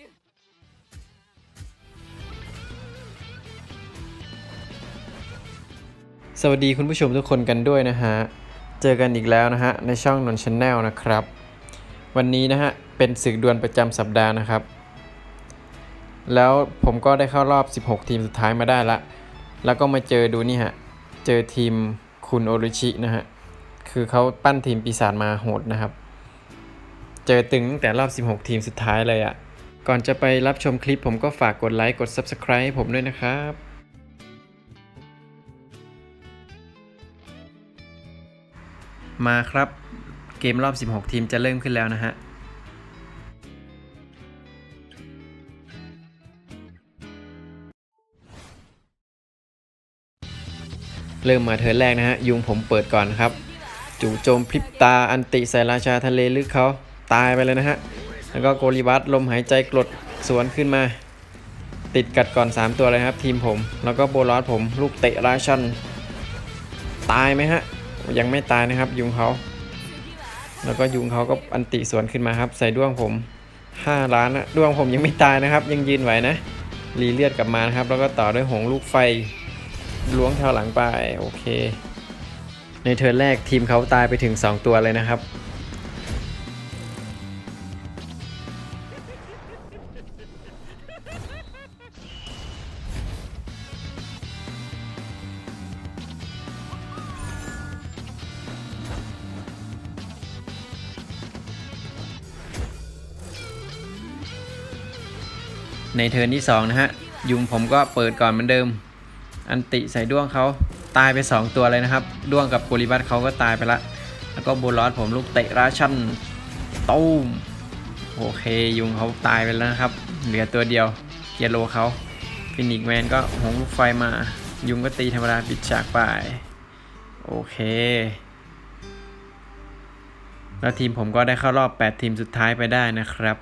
るสวัสดีคุณผู้ชมทุกคนกันด้วยนะฮะ เจอกันอีกแล้วนะฮะในช่องนนชแนลนะครับ วันนี้นะฮะเป็นศึกดวลประจำสัปดาห์นะครับ แล้วผมก็ได้เข้ารอบ 16 ทีมสุดท้ายมาได้ละ แล้วก็มาเจอดูนี่ฮะ เจอทีมคุณโอริชินะฮะ คือเขาปั้นทีมปีศาจมาโหดนะครับ เจอตึงตั้งแต่รอบ 16 ทีมสุดท้ายเลยอะ่ะ ก่อนจะไปรับชมคลิปผมก็ฝากกดไลค์กด Subscribe ผมด้วยนะครับมาครับ เกมรอบ 16 ทีมจะเริ่มขึ้นแล้วนะฮะ เริ่มมาเทิร์นแรกนะฮะ ยุงผมเปิดก่อนครับ จู่โจมพริบตาอันติใส่ราชาทะเลลึกเขาตายไปเลยนะฮะ แล้วก็โกลิบัสลมหายใจกรดสวนขึ้นมา ติดกัดก่อน 3 ตัวเลยครับ ทีมผม แล้วก็โบลอสผมลูกเตะราชันตายไหมฮะ ยังไม่ตายนะครับ ยุงเขา แล้วก็ยุงเขาก็อันติสวนขึ้นมาครับ ใส่ด้วงผม 5 ล้านนะด้วงผมยังไม่ตายนะครับ ยังยืนไหวนะรีเลือดกลับมานะครับ แล้วก็ต่อด้วยหงลูกไฟล้วงแถวหลังไปโอเค ในเทิร์นแรกทีมเขาตายไปถึง 2 ตัวเลยนะครับ ในเทิร์นที่2นะฮะยุงผมก็เปิดก่อนเหมือนเดิม อันติใส่ด้วงเขาตายไป 2 ตัวเลยนะครับด้วงกับโกลิบัตเขาก็ตายไปละ แล้วก็โบลอสผมลูกเตะราชันตูมโอเคยุงเขาตายไปแล้วนะครับ เหลือตัวเดียวเกียโลเขาฟินิกแมนก็หงลูกไฟมา ยุงก็ตีธรรมดาปิดฉากไปโอเค แล้วทีมผมก็ได้เข้ารอบ 8 ทีมสุดท้ายไปได้นะครับ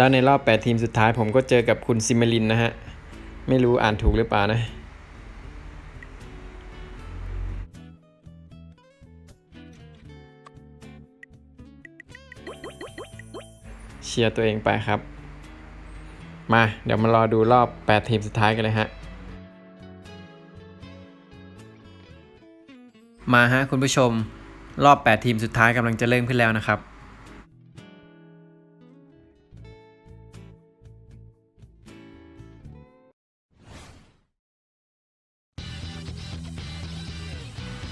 แล้วในรอบ 8 ทีมสุดท้ายผมก็เจอกับคุณซิมเมลินนะฮะ ไม่รู้อ่านถูกหรือเปล่านะเชียร์ตัวเองไปครับ มาเดี๋ยวมารอดูรอบ 8 ทีมสุดท้ายกันเลยฮะ มาฮะคุณผู้ชม รอบ 8 ทีมสุดท้ายกำลังจะเริ่มขึ้นแล้วนะครับ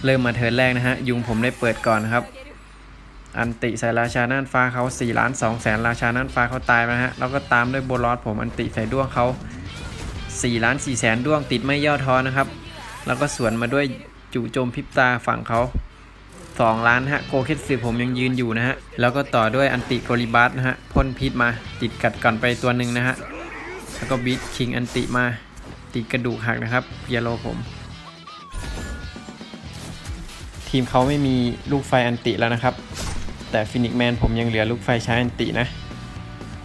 เริ่มมาเทิร์นแรกนะฮะ ยุงผมได้เปิดก่อนนะครับ อันติใส่ราชาน่านฟ้าเขา4ล้าน2แสนราชาน่านฟ้าเขาตายนะฮะ แล้วก็ตามด้วยโบลอสผมอันติใส่ด้วงเขา4ล้าน4แสนด้วงติดไม่ย่อท้อนะครับ แล้วก็สวนมาด้วยจู่โจมพิบตาฝั่งเขา2ล้านฮะโกเคสสือผมยังยืนอยู่นะฮะ แล้วก็ต่อด้วยอันติโกลิบัสนะฮะพ่นพิษมาติดกัดก่อนไปตัวหนึ่งนะฮะ แล้วก็บีทคิงอันติมาติดกระดูกหักนะครับเยโลผม ทีมเขาไม่มีลูกไฟอันติแล้วนะครับ แต่ฟินิกแมนผมยังเหลือลูกไฟใช้อันตินะ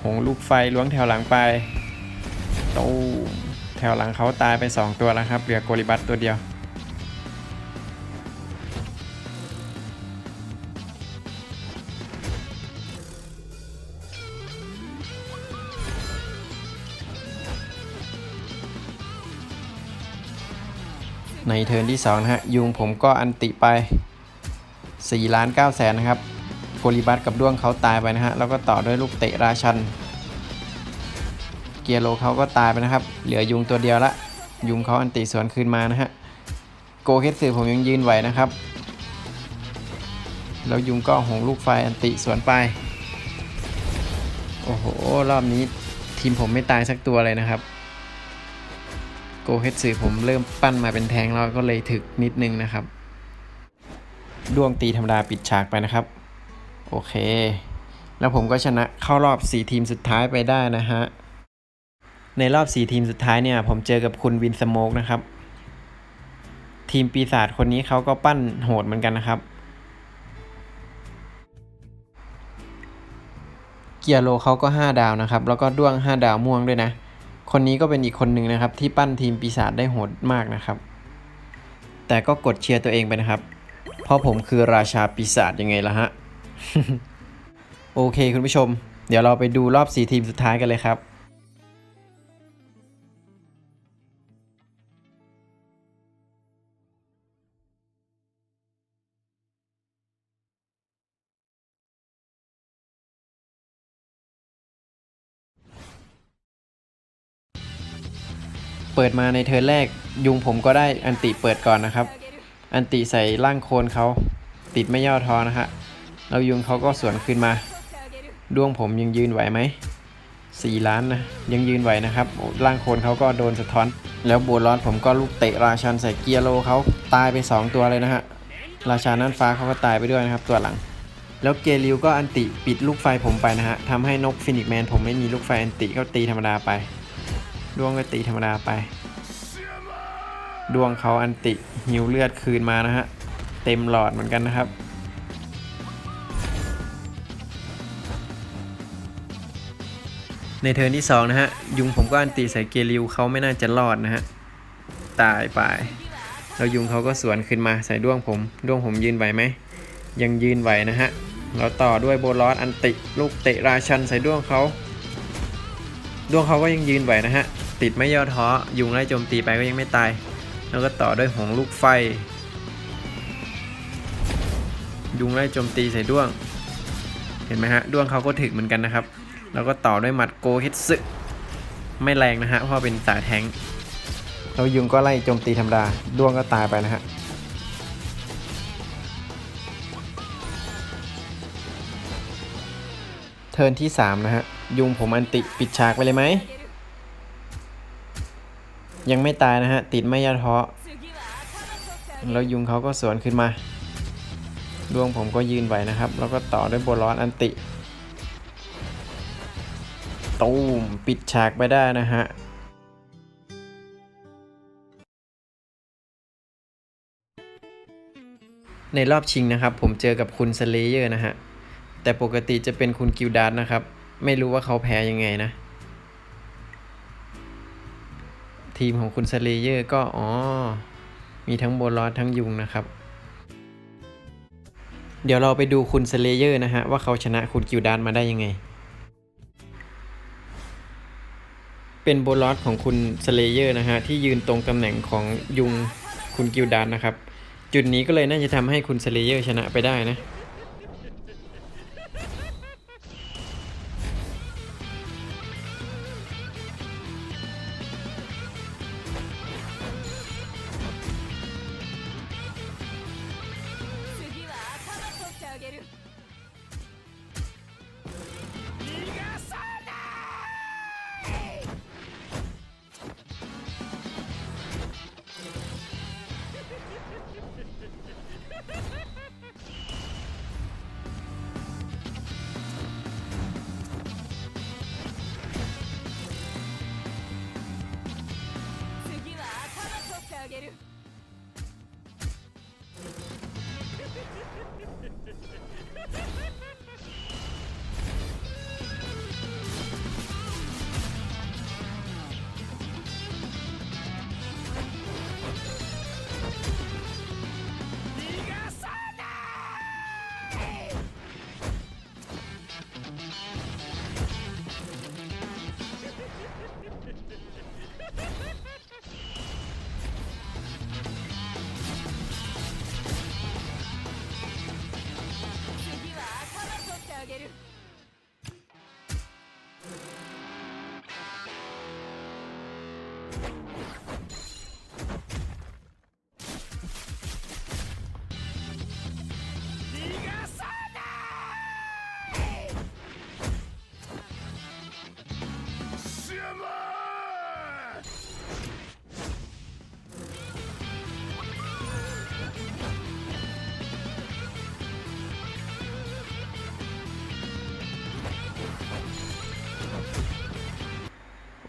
หงลูกไฟล้วงแถวหลังไปตูมแถวหลังเขาตายไป 2 ตัวแล้วครับ เหลือโกลิบัตตัวเดียว ในเทิร์นที่2นะฮะยุงผมก็อันติไป4ล้าน9แสนนะครับโกลิบัตกับด้วงเขาตายไปนะฮะแล้วก็ต่อด้วยลูกเตะราชัน เกียร์โลเขาก็ตายไปนะครับ เหลือยุงตัวเดียวละ ยุงเขาอันติสวนคืนมานะฮะโกเคสสือผมยังยืนไหวนะครับ แล้วยุงก็หงลูกไฟอันติสวนไป โอ้โหรอบนี้ทีมผมไม่ตายสักตัวเลยนะครับ เฮดสือผมเริ่มปั้นมาเป็นแทงแล้วก็เลยถึกนิดนึงนะครับดวงตีธรรมดาปิดฉากไปนะครับ โอเค แล้วผมก็ชนะเข้ารอบ 4 ทีมสุดท้ายไปได้นะฮะ ในรอบ 4 ทีมสุดท้ายเนี่ย ผมเจอกับคุณวินสโมกนะครับ ทีมปีศาจคนนี้เขาก็ปั้นโหดเหมือนกันนะครับ เกียร์โลเขาก็ 5 ดาวนะครับ แล้วก็ด้วง 5 ดาวม่วงด้วยนะ คนนี้ก็เป็นอีกคนหนึ่งนะครับ ที่ปั้นทีมปีศาจได้โหดมากนะครับ แต่ก็กดเชียร์ตัวเองไปนะครับ เพราะผมคือราชาปีศาจยังไงล่ะฮะ โอเคคุณผู้ชม เดี๋ยวเราไปดูรอบ 4 ทีมสุดท้ายกันเลยครับ เปิดมาในเทิร์นแรก ยุงผมก็ได้อันติเปิดก่อนนะครับ อันติใส่ร่างโคลนเขาติดไม่ย่อท้อนะฮะแล้วยุงเขาก็สวนขึ้นมาดวงผมยังยืนไหวไหมสี่ล้านนะยังยืนไหวนะครับร่างโคลนเขาก็โดนสะท้อน แล้วบัวร้อนผมก็ลูกเตะราชันใส่เกียร์โลเขาตายไป 2 ตัวเลยนะฮะราชาน่นฟ้าเขาก็ตายไปด้วยนะครับตัวหลัง แล้วเกลิวก็อันติปิดลูกไฟผมไปนะฮะทำให้นกฟินิกแมนผมไม่มีลูกไฟอันติก็ตีธรรมดาไป ดวงก็ตีธรรมดาไป ดวงเขาอันติหิวเลือดคืนมานะฮะ เต็มหลอดเหมือนกันนะครับ ในเทิร์นที่ 2 นะฮะ ยุงผมก็อันติใส่เกลิวเขาไม่น่าจะรอดนะฮะ ตายไป แล้วยุงเขาก็สวนขึ้นมาใส่ด้วงผม ด้วงผมยืนไหวไหม ยังยืนไหวนะฮะ แล้วต่อด้วยโบลอสอันติ ลูกเตะราชันใส่ด้วงเขา ด้วงเขาก็ยังยืนไหวนะฮะ ติดไม่ย่อท้อ ยุงไล่โจมตีไปก็ยังไม่ตาย แล้วก็ต่อด้วยหงลูกไฟ ยุงไล่โจมตีใส่ด้วง เห็นไหมฮะ ด้วงเขาก็ถึกเหมือนกันนะครับ แล้วก็ต่อด้วยหมัดโกฮิตสึไม่แรงนะฮะ เพราะเป็นสายแทงแล้วยุงก็ไล่โจมตีธรรมดา ด้วงก็ตายไปนะฮะ เทิร์นที่ 3 นะฮะ ยุงผมอันติปิดฉากไปเลยไหม ยังไม่ตายนะฮะ ติดไม่ยาท้อแล้วยุงเขาก็สวนขึ้นมาดวงผมก็ยืนไหวนะครับ แล้วก็ต่อด้วยโบลอนอันติตูมปิดฉากไปได้นะฮะในรอบชิงนะครับ ผมเจอกับคุณสเลเยอร์นะฮะ แต่ปกติจะเป็นคุณกิลดาร์นะครับ ไม่รู้ว่าเขาแพ้ยังไงนะ ทีมของคุณสเลเยอร์ก็อ๋อ มีทั้งโบลอสทั้งยุงนะครับ เดี๋ยวเราไปดูคุณสเลเยอร์นะฮะ ว่าเขาชนะคุณกิลดาร์มาได้ยังไง เป็นโบลอสของคุณสเลเยอร์นะฮะ ที่ยืนตรงตำแหน่งของยุงคุณกิลดาร์นะครับ จุดนี้ก็เลยน่าจะทำให้คุณสเลเยอร์ชนะไปได้นะ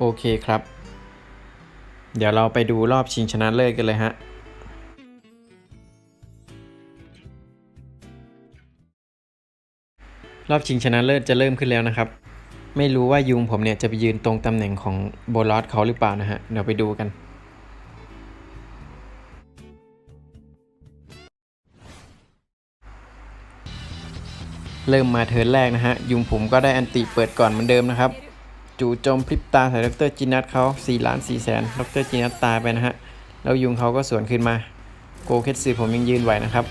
โอเคครับ เดี๋ยวเราไปดูรอบชิงชนะเลิศกันเลยฮะ รอบชิงชนะเลิศจะเริ่มขึ้นแล้วนะครับ ไม่รู้ว่ายุงผมเนี่ยจะไปยืนตรงตำแหน่งของโบลอสเขาหรือเปล่านะฮะ เดี๋ยวไปดูกันเริ่มมาเทิร์นแรกนะฮะ ยุงผมก็ได้อันติเปิดก่อนเหมือนเดิมนะครับ จู่โจมพริบตาใส่ดรจินัทเขา4ล้าน4แสนดรจินัทตายไปนะฮะ แล้วยุงเขาก็สวนขึ้นมา โกเคสซผมยังยืนไหวนะครับ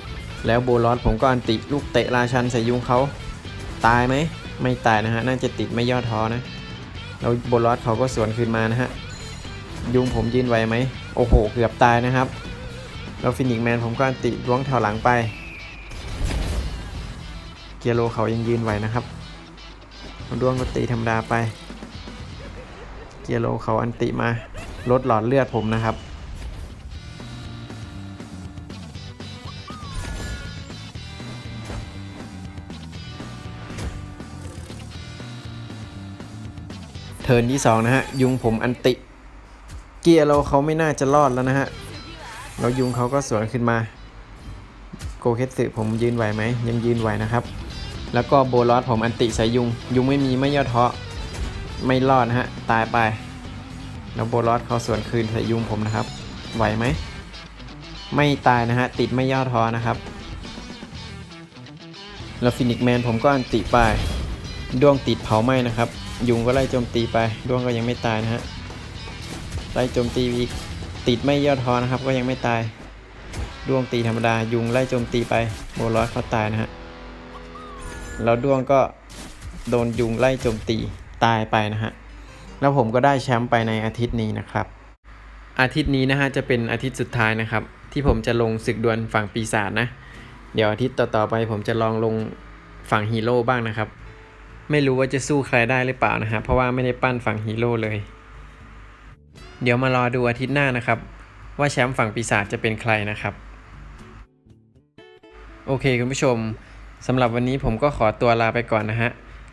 แล้วโบลอสผมก็อันติลูกเตะราชันใส่ยุงเขาตายไหม ไม่ตายนะฮะ น่าจะติดไม่ย่อท้อนะ แล้วโบลอสเขาก็สวนขึ้นมานะฮะ ยุงผมยืนไหวไหม โอ้โห เกือบตายนะครับ แล้วฟินิกแมนผมก็อันติล้วงแถวหลังไป เกียโรเขายังยืนไหวนะครับดวงก็ตีธรรมดาไป เกียโรเขาอันติมาลดหลอดเลือดผมนะครับ เทิร์นที่ 2 นะฮะ ยุงผมอันติ เกียร์เราเขาไม่น่าจะรอดแล้วนะฮะ แล้วยุงเขาก็สวนขึ้นมา โกเคสึผมยืนไหวไหม ยังยืนไหวนะครับ แล้วก็โบลอสผมอันติใส่ยุง ยุงไม่มีไม่ย่อท้อ ไม่รอดนะฮะ ตายไปแล้วโบลอสเขาสวนคืนใส่ยุงผมนะครับ ไหวไหม ไม่ตายนะฮะ ติดไม่ย่อท้อนะครับ แล้วฟินิกแมนผมก็อันติไปดวงติดเผาไหม้นะครับ ยุงก็ไล่โจมตีไปดวงก็ยังไม่ตายนะฮะ ไล่โจมตีอีก ติดไม่ย่อท้อนะครับ ก็ยังไม่ตายดวงตีธรรมดา ยุงไล่โจมตีไปโบลอสเขาตายนะฮะ แล้วดวงก็โดนยุงไล่โจมตี ตายไปนะฮะ แล้วผมก็ได้แชมป์ไปในอาทิตย์นี้นะครับ อาทิตย์นี้นะฮะจะเป็นอาทิตย์สุดท้ายนะครับ ที่ผมจะลงศึกดวลฝั่งปีศาจนะ เดี๋ยวอาทิตย์ต่อๆไปผมจะลองลงฝั่งฮีโร่บ้างนะครับ ไม่รู้ว่าจะสู้ใครได้หรือเปล่านะฮะ เพราะว่าไม่ได้ปั้นฝั่งฮีโร่เลย เดี๋ยวมารอดูอาทิตย์หน้านะครับ ว่าแชมป์ฝั่งปีศาจจะเป็นใครนะครับ โอเคคุณผู้ชมสำหรับวันนี้ผมก็ขอตัวลาไปก่อนนะฮะ